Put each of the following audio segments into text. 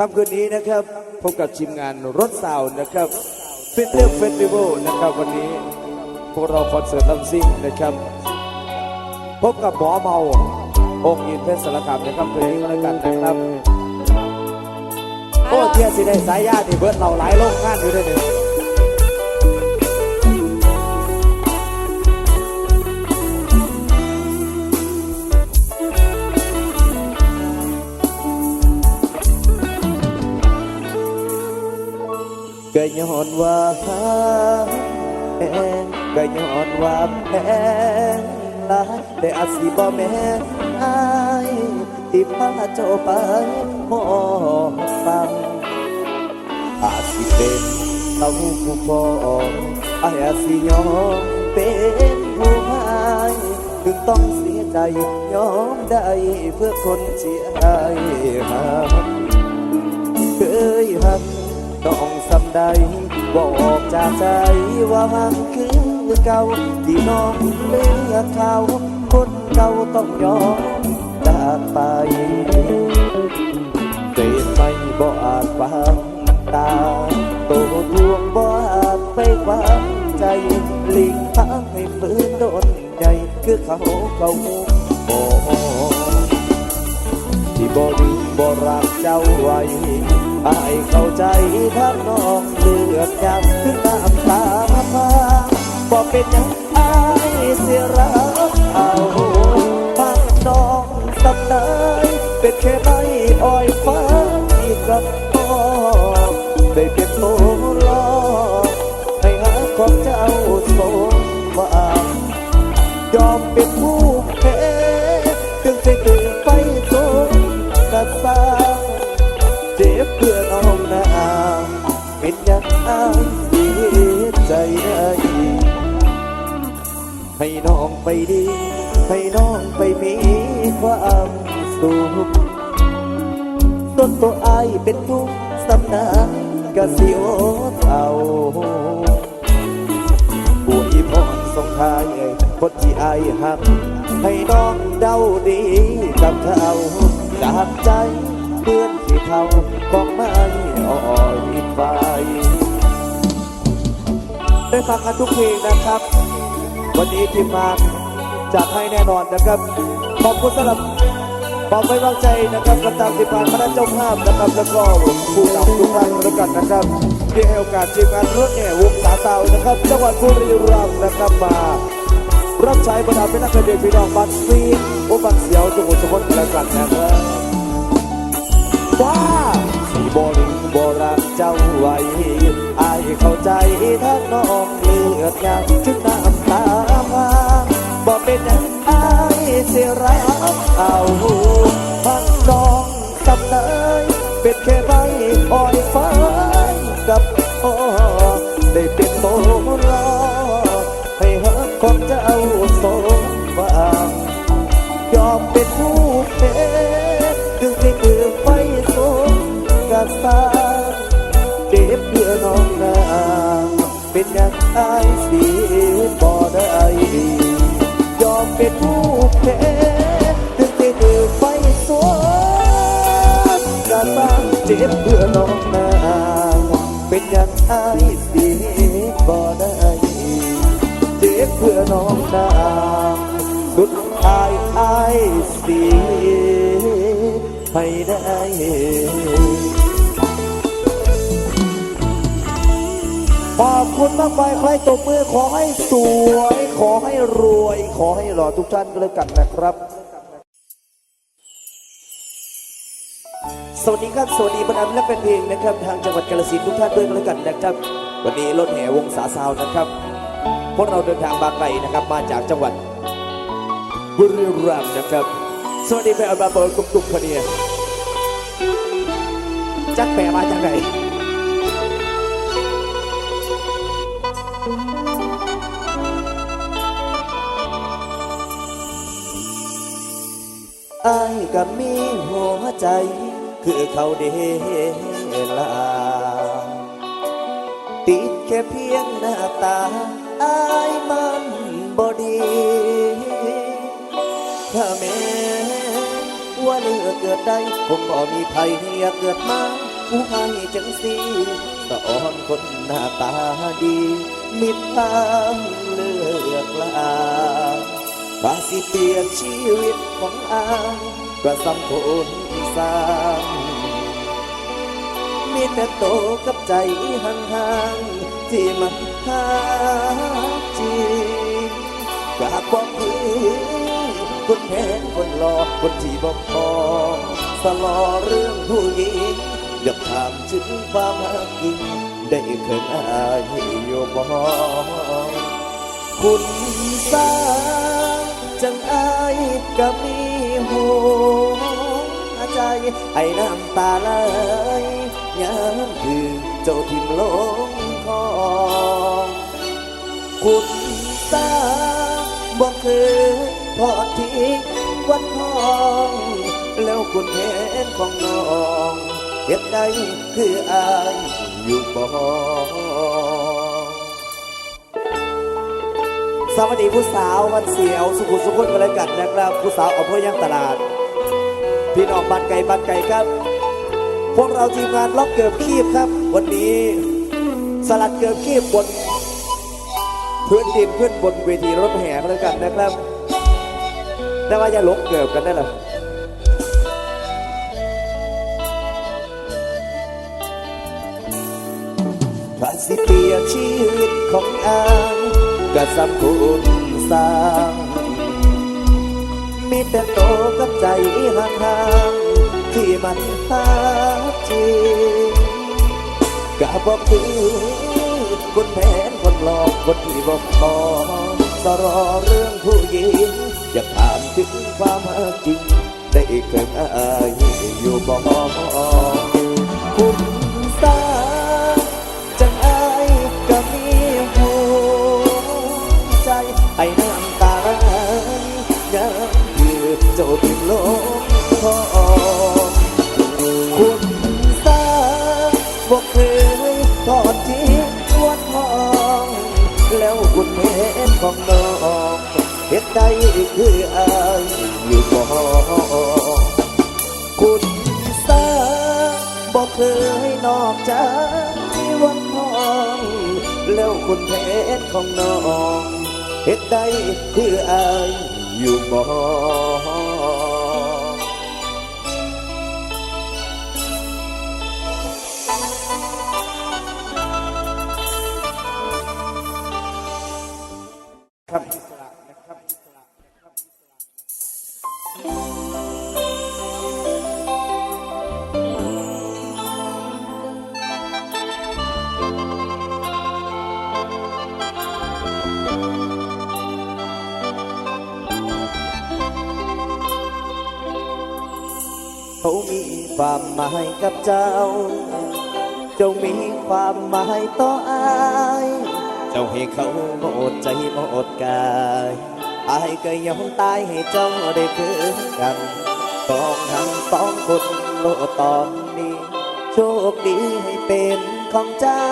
ค่ำคืนนี้นะครับ พบกับทีมงานรถสาวนะครับฟิตเตอร์เฟสติวัลนะครับวันนี้ พวกเราคอนเสิร์ตลำซิ่งนะครับ พบกับหมอเมาองค์ยินเพชรสารคามในค่ำคืนนี้ก็แล้วกันนะครับโอ้เทียสิได้สายญาติเบิร์ดเราหลายโลกงานอยู่ด้วยเนี่ย ย้อนว่าแพงก็ย้อนว่าแพงหลายแต่อาจสิบ่แม่นอายที่พาเจ้าไปมอฟังอาจสิเป็นเต้าผู้พองอาจสิยอมเป็นผู้พายถึงต้องเสียใจยอมได้เพื่อคนที่อายหาเคยหัก สำใดบอกจากใจว่ามันคือเก่าที่น้องเลือกเขาคนเก่าต้องยอมจากไปเศษไม่บ่อาจฟังตาโตทวงบ่อาจไปความใจลีกทางให้ฝืนโดนใหญ่คือเขาเขาโอ้ที่บ่ลืม บ่รักเจ้าไว้อายเข้าใจถ้าน้องเลือดยำถึงน้ำตามาพาบ่เป็นยังอายเสียรักเอาพักน้องสำเนยเป็นแค่ใบอ้อยฟ้าที่กับพ่อได้เป็นโลลอให้หาของเจ้าสมหวังยอมเป็นผู้ ไปดี ให้น้องไปมีความสุขต้นตัวอายเป็นทุกสำนักกะสิโอเอาอวยพรส่งท้ายคนที่อายหัก ให้น้องเดาดีกับเขาจากใจเพื่อนที่เขาของไม่อ่อยไฟได้ฟังกันทุกเพลงนะครับ วันนี้ทีมงาน จัดให้แน่นอนนะครับ ขอบคุณสำหรับความไว้วางใจนะครับกับตามที่ผ่านมาเจ้าภาพนะครับแล้วก็ผู้นำทุกท่านแล้วกันนะครับที่ให้โอกาสทีมงานรถแห่วงสาเตานะครับจังหวัดบุรีรัมย์นะครับมารับใช้บรรดาเป็นนักเรียนพี่น้องบัตรซีโอบัตรเสียวจังหวัดสมุทรปราการนะครับว้าสีบริงบรักเจ้าไว้อายเข้าใจถ้าน้องเลือดยางถึงน้ำตามา เป็นหยังอายเสียรักเอาพักน้องสำเนยเป็นแค่ใบอ่อยฟ้ากับพ่อได้เป็นโตรอให้หักของเจ้าสมหวังยอมเป็นผู้แพ้ถึงที่เกิดไฟสมกระตาเจ็บเพื่อน้องนางเป็นอย่างอายสีย เป็นผู้แพ้ถึงที่เกิดไฟสมกระตาเจ็บเพื่อน้องนางเป็นอย่างอายสีบ่ได้เจ็บเพื่อน้องนางสุดท้ายอายสียให้ได้ขอบคุณมากไปใครตบมือขอให้สวย ขอให้รวย ขอให้หล่อทุกท่านก็แล้วกันนะครับ สวัสดีครับ สวัสดีบรรดาและเป็นเพลงนะครับ ทางจังหวัดกาฬสินธุ์ทุกท่านด้วยก็แล้วกันนะครับ วันนี้รถแห่วงสาซาวนะครับพวกเราเดินทางมาไกลนะครับ มาจากจังหวัดบุรีรัมย์นะครับ สวัสดีแม่อัลบาเบิร์กุ๊กกุ๊กพะเนียจักแปลมาจากไหน กับมีหัวใจ คือเขาเดลาติดแค่เพียงหน้าตาอายมันบอดีถ้าแม้ว่าเลือเกิดได้คงบ่มีภัยอยากเกิดมาผู้ให้จังสีสะอ่อนคนหน้าตาดี มิตรทางเลือกลาภาสิเปลี่ยนชีวิตของอาย ก็สำคนสร้างมีแต่โตกับใจห่างๆที่มันหาจริงกราบบอกพี่คนแพ้คนหลอกคนที่บอกพอสลอเรื่องผู้หญิงอยากถามถึงความหากินได้เคยอายอยู่บ่คุณสร้างจังอายก็มี หัวใจไอ้น้ำตาไหลยามคือเจ้าทิมลงคอคุณตาบอกเคยทอดทิ้งวันทอง แล้วคุณเห็นของน้องเห็นใดคืออายอยู่บ่ สวัสดีผู้สาววันเสียว สุขุมสุขุนกันแล้วกันนะครับผู้สาวอำเภอย่างตลาด พี่น้องบ้านไก่บ้านไก่ครับ พวกเราทีมงานล็อกเกือบคีบครับ วันนี้สลัดเกือบคีบบนพื้นดินพื้นบนเวทีรถแห่กันแล้วกันนะครับแต่ว่าจะลงเกิบกันได้หรอ ก็สำคุณสร้าง มีแต่โตกับใจห่างๆที่มันหาจริงกะบอกคือคนแผนคนหลอกคนที่บอกพอสรอเรื่องผู้หญิง อยากถามถึงความจริง ได้เคยอายอยู่บ่คุณ ใจคืออายอยู่บ่คุณสาบอกเคยนอกใจวันมองแล้วคุณเห็นของน้องเหตุใดคืออายอยู่บ่ เขามีความหมายกับเจ้าจงมีความหมายต่ออายเจ้าให้เขาหมดใจหมดกายอายก็ยอมตายให้เจ้าได้เพื่อกันต้องทั้องคนโลกตอนนี้ โชคดีให้เป็นของเจ้า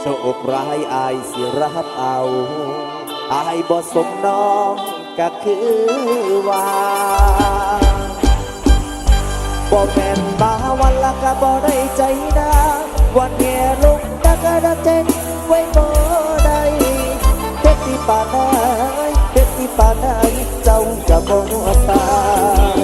โชคร้ายอายสิรับเอาอายบ่สมน้องก็คือว่า บ่แม่นมาวันละก็บ่ได้ใจนาวันแง่ลงตะกะดะเจ็นไว้บ่ได้เฮ็ดที่ป่านายเฮ็ดที่ป่านายเจ้าจะบ่ตาย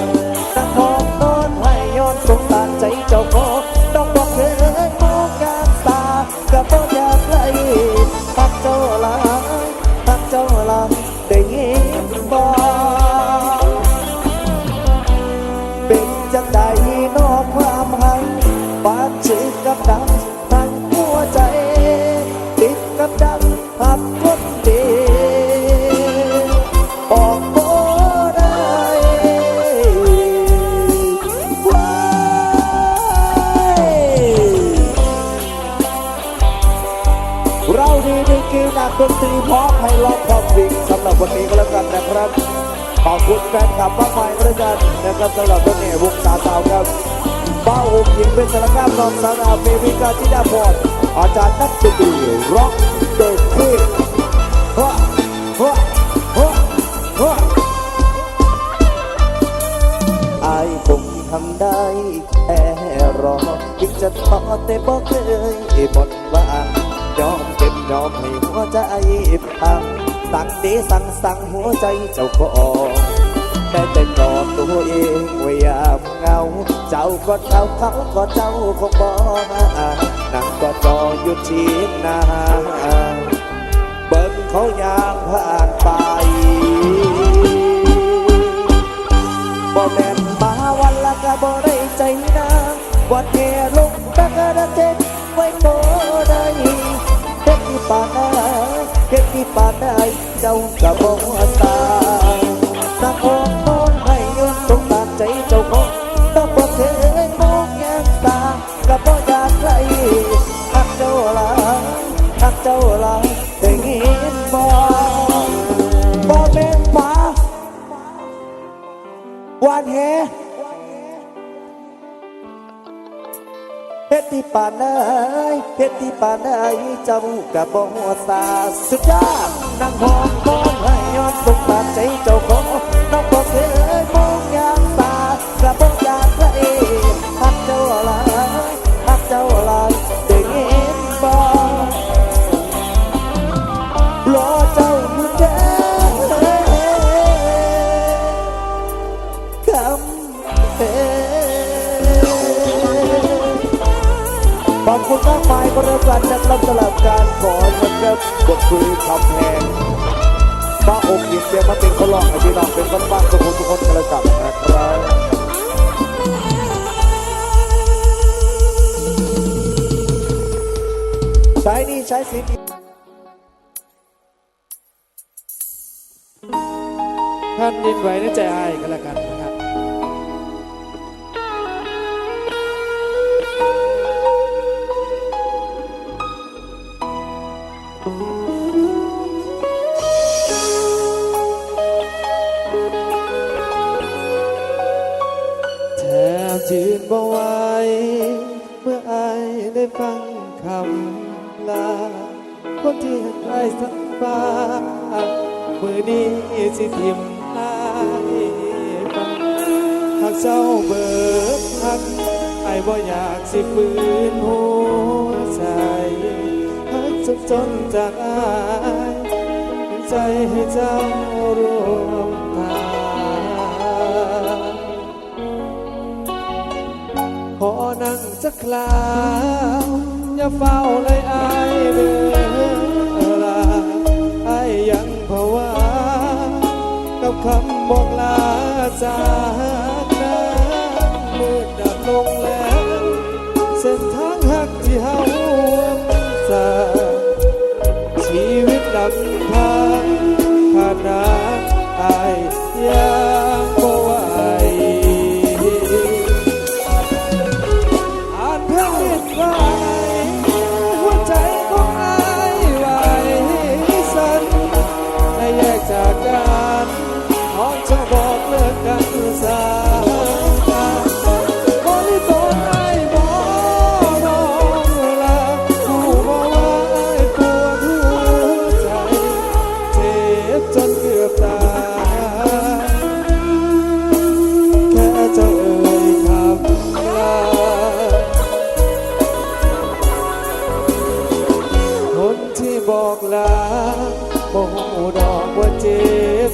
ดนตรีพร้อมให้ร้องความวิ่งสำหรับวันนี้ก็แล้วกันนะครับ ขอบคุณแฟนคลับมากมายด้วยกันนะครับสำหรับตัวนี้วงสาสาวครับป้าโอมหญิงเป็นสารคามนองสาวนาเมวิกาจิดาพรอาจารย์นักดนตรีร็อกเดอะควีนฮะฮะฮะฮะอายคงทำได้แค่รออีกจะท้อแต่บอกเคยหมดว่า ยอม ยอมให้หัวใจพังสั่งดีสั่งสั่งหัวใจเจ้าของได้แต่กอดตัวเองไว้ยามเงา เจ้าก็เขาเขาก็เจ้าคงบอกนั่งก็จออยู่ที่นาเบิ่งเขายางผ่านไปบ่แม่นมาวันละก็บ่ได้ใจนะวันแค่ลงตะกะระเจ็ ปานได้เก็บที่ป่านได้เจ้าก็บ่ตาสักออ ป่านไหนเพชรที่ป่านไหนเจ้ากับบ่หัวตาสุดยอดนั่งห้องมองให้ยอดสงสารใจเจ้าของน้องบ่เคยมอง ใจให้เจ้ารวมทาขอนั่งสักคราวอย่าเฝ้าเลยอายเด้อลาอายยังภาวะกับคำบอกลาจากนั้นมืดดับลงแล้ว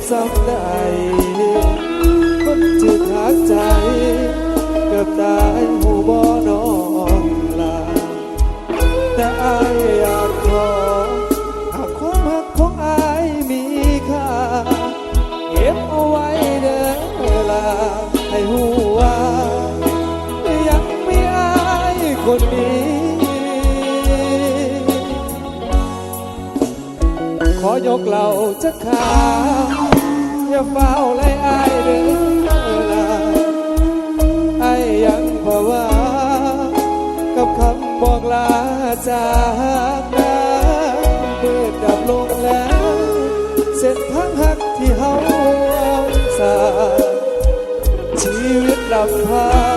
บซ้ำใดคนที่ทักใจ เกือบตายหูบ่น้องลา แต่อายอยากขอหากความรักของอายมีค่าเก็บเอาไว้เด้อลา ให้หูว่า ยังมีอายคนนี้ขอยกเหล่าจะขา จะเฝ้าไล่อายเด้อลาไอ้ยังภาวะกับคำบอกลาจากน้ำเมืดดับลงแล้ว เสร็จทั้งหักที่เฮาสาชีวิตลำพัง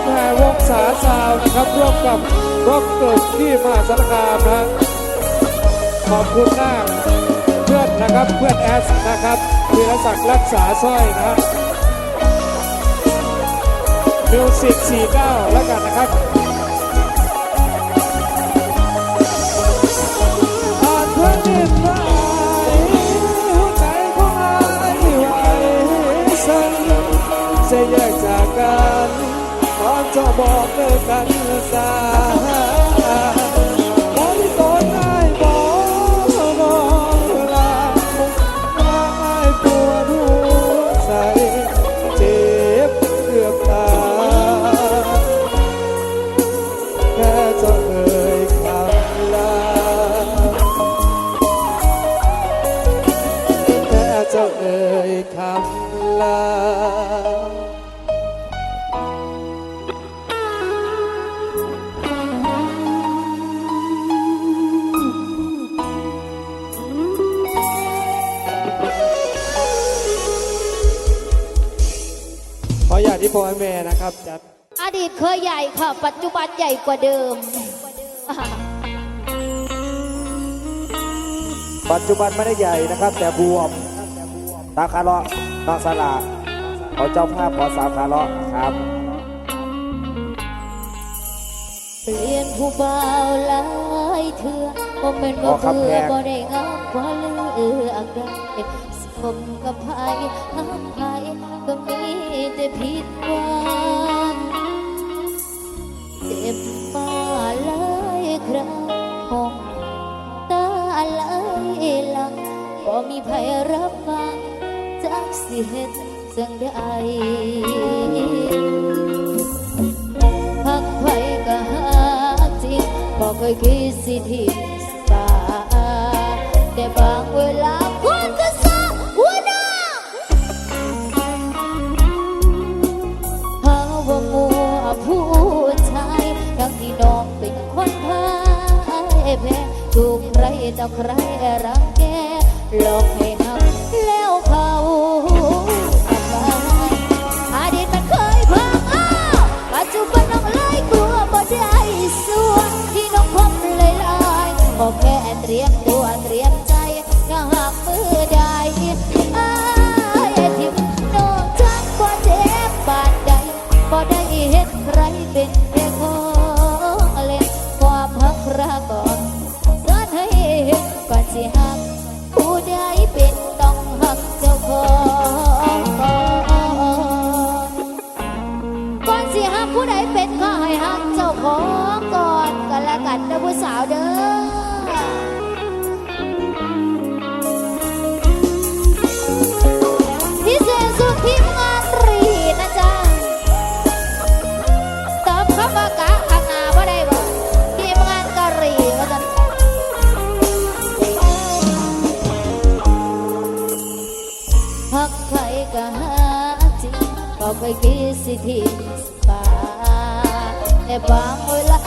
ถแห่วงสาสาวนะครับร่วมกับร็อกเกิร์ลที่มาสารคามนะขอบคุณมากเพื่อนนะครับเพื่อนแอสนะครับธีรศักดิ์รักษาสร้อยนะมิวสิก49 แล้วกันนะครับอาจเพื่อนเดินไปหัวใจของอายไหวสั่นจะแยกจากกัน บอกเลิกกันสา เคยใหญ่ค่ะ ปัจจุบันใหญ่กว่าเดิม ปัจจุบันไม่ได้ใหญ่นะครับ แต่บวมตาคาเลาะนอกสลาขอเจ้าภาพขอสาวคาเลาะครับ เปลี่ยนผู้บ่าวหลายเถื่อบ่แม่นอ๋บ่อครับเบื่อแพงบ่ได้งามบ่เลือกได้สมกับไผหักไผก็มีแต่ผิดหวังเจ็บมาหลายครั้งห้องตาไหลหลังบ่มีไผรับฟังจักสิเฮ็ดจังใดหักไผก็หักจริงบอกเคยคิดสิทิ้งสปาแต่บาง แพ้ถูกใครต่อใครรังแกหลอกให้ หักใครก็หาจริงก็เคยคิดสิทิ้งสปาแต่บางเวลา